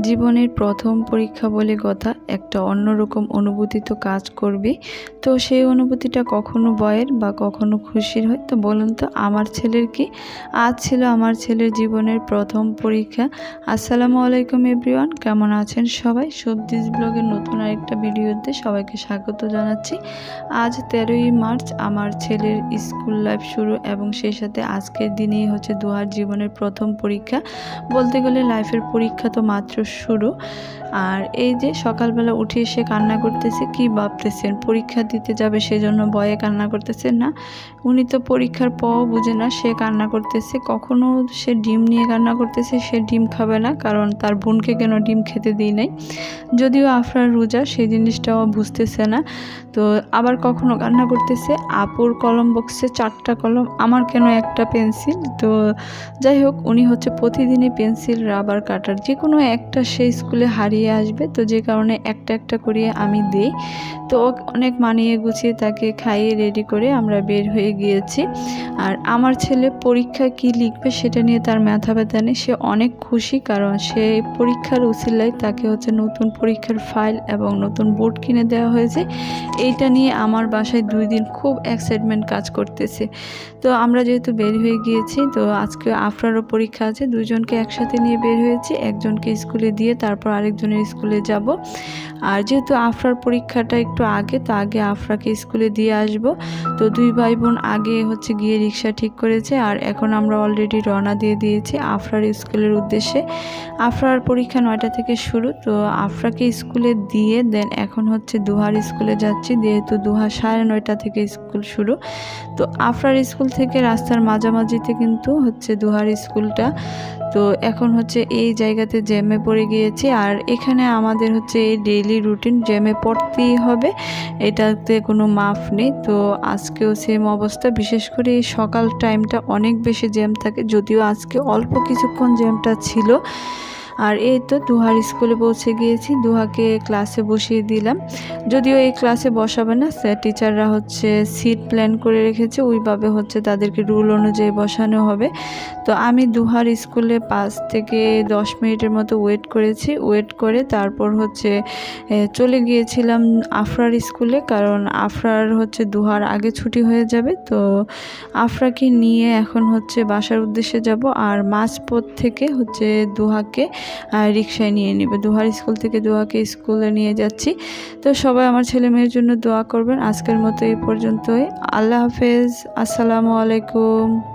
জীবনের প্রথম পরীক্ষা বলে কথা একটা অন্যরকম অনুভূতি তো কাজ করবে তো সেই অনুভূতিটা কখনো বয়ের বা কখনো খুশির হয়? তো বলুন তো, আমার ছেলের কি? আজ ছিল আমার ছেলের জীবনের প্রথম পরীক্ষা। আসসালামু আলাইকুম এভরিওয়ান, কেমন আছেন সবাই? সবজিস ব্লগের নতুন আরেকটা ভিডিওতে সবাইকে স্বাগত জানাচ্ছি। আজ তেরোই মার্চ, আমার ছেলের স্কুল লাইফ শুরু এবং সেই সাথে আজকের দিনেই হচ্ছে দুহার জীবনের প্রথম পরীক্ষা। বলতে গেলে লাইফের পরীক্ষা তো মাত্র শুরু। আর এই যে সকালবেলা উঠে এসে কান্না করতেছে, কি ভাবতেছেন? পরীক্ষা দিতে যাবে সেজন্য ভয়ে কান্না করতেছে না। উনি তো পরীক্ষার প বুঝে না সে কান্না করতেছে। কখনো সে ডিম নিয়ে কান্না করতেছে, সে ডিম খাবে না, কারণ তার বোনকে কেন ডিম খেতে দিই নাই। যদিও আফরার রোজা সেই জিনিসটাও বুঝতেছে না। তো আবার কখনো কান্না করতেছে? আপুর কলম বক্সে চারটা কলম, আমার কেন একটা পেন্সিল? তো যাই হোক, উনি হচ্ছে প্রতিদিনই পেন্সিল, রাবার, কাটার যে কোনো একটা সেই স্কুলে হারিয়ে আসবে। তো যে কারণে একটা একটা করিয়ে আমি দিই। তো অনেক অনেক মানিয়ে গুছিয়ে তাকে খাইয়ে রেডি করে আমরা বের হয়ে গিয়েছি। আর আমার ছেলে পরীক্ষা কি লিখবে সেটা নিয়ে তার মাথা ব্যথা নেই। সে অনেক খুশি কারণ সে পরীক্ষার উচিলায় তাকে হচ্ছে নতুন পরীক্ষার ফাইল এবং নতুন বোর্ড কিনে দেওয়া হয়েছে। এইটা নিয়ে আমার বাসায় দুই দিন খুব এক্সাইটমেন্ট কাজ করতেছে। তো আমরা যেহেতু বের হয়ে গিয়েছি, তো আজকে আফরারও পরীক্ষা আছে। দুজনকে একসাথে নিয়ে বের হয়েছি। একজনকে স্কুলে দিয়ে তারপর আরেকজনের স্কুলে যাব। আর যেহেতু আফরার পরীক্ষাটা একটু আগে, তো আগে আফরাকে স্কুলে দিয়ে আসব। তো দুই ভাই বোন আগে হচ্ছে গিয়ে রিক্সা ঠিক করেছে আর এখন আমরা অলরেডি রওনা দিয়ে দিয়েছি আফরার স্কুলের উদ্দেশ্যে। আফরার পরীক্ষা নয়টা থেকে শুরু, তো আফরাকে স্কুলে দিয়ে দেন এখন হচ্ছে দুহার স্কুলে যাচ্ছি, যেহেতু দুহার সাড়ে নয়টা থেকে স্কুল শুরু। তো আফরার স্কুল থেকে রাস্তার মাঝামাঝিতে কিন্তু হচ্ছে দুহার স্কুলটা। তো এখন হচ্ছে এই জায়গাতে জ্যামে পড়ে গিয়েছি আর এখানে আমাদের হচ্ছে এই ডেইলি রুটিন জ্যামে পড়তেই হবে, এটাতে কোনো মাফ নেই। তো আজকেও সেম অবস্থা, বিশেষ করে এই সকাল টাইমটা অনেক বেশি জ্যাম থাকে যদিও আজকে অল্প কিছুক্ষণ জ্যামটা ছিল। আর এই তো দুহার স্কুলে পৌঁছে গিয়েছি। দুহাকে ক্লাসে বসিয়ে দিলাম। যদিও এই ক্লাসে বসাবে না টিচাররা হচ্ছে সিট প্ল্যান করে রেখেছে। ওইভাবে হচ্ছে তাদেরকে রুল অনুযায়ী বসানো হবে। তো আমি দুহার স্কুলে পাঁচ থেকে দশ মিনিটের মতো ওয়েট করেছি। ওয়েট করে তারপর হচ্ছে চলে গিয়েছিলাম আফরার স্কুলে। কারণ আফরার হচ্ছে দুহার আগে ছুটি হয়ে যাবে। তো আফরাকে নিয়ে এখন হচ্ছে বাসার উদ্দেশ্যে যাব। আর মাঝপথ থেকে হচ্ছে দুহাকে রিক্সায় নিয়ে নেবে। দোহার স্কুল থেকে দোয়াকে স্কুলে নিয়ে যাচ্ছি। তো সবাই আমার ছেলে মেয়ের জন্য দোয়া করবেন। আজকের মতো এই পর্যন্তই। আল্লাহ হাফেজ। আসসালামু আলাইকুম।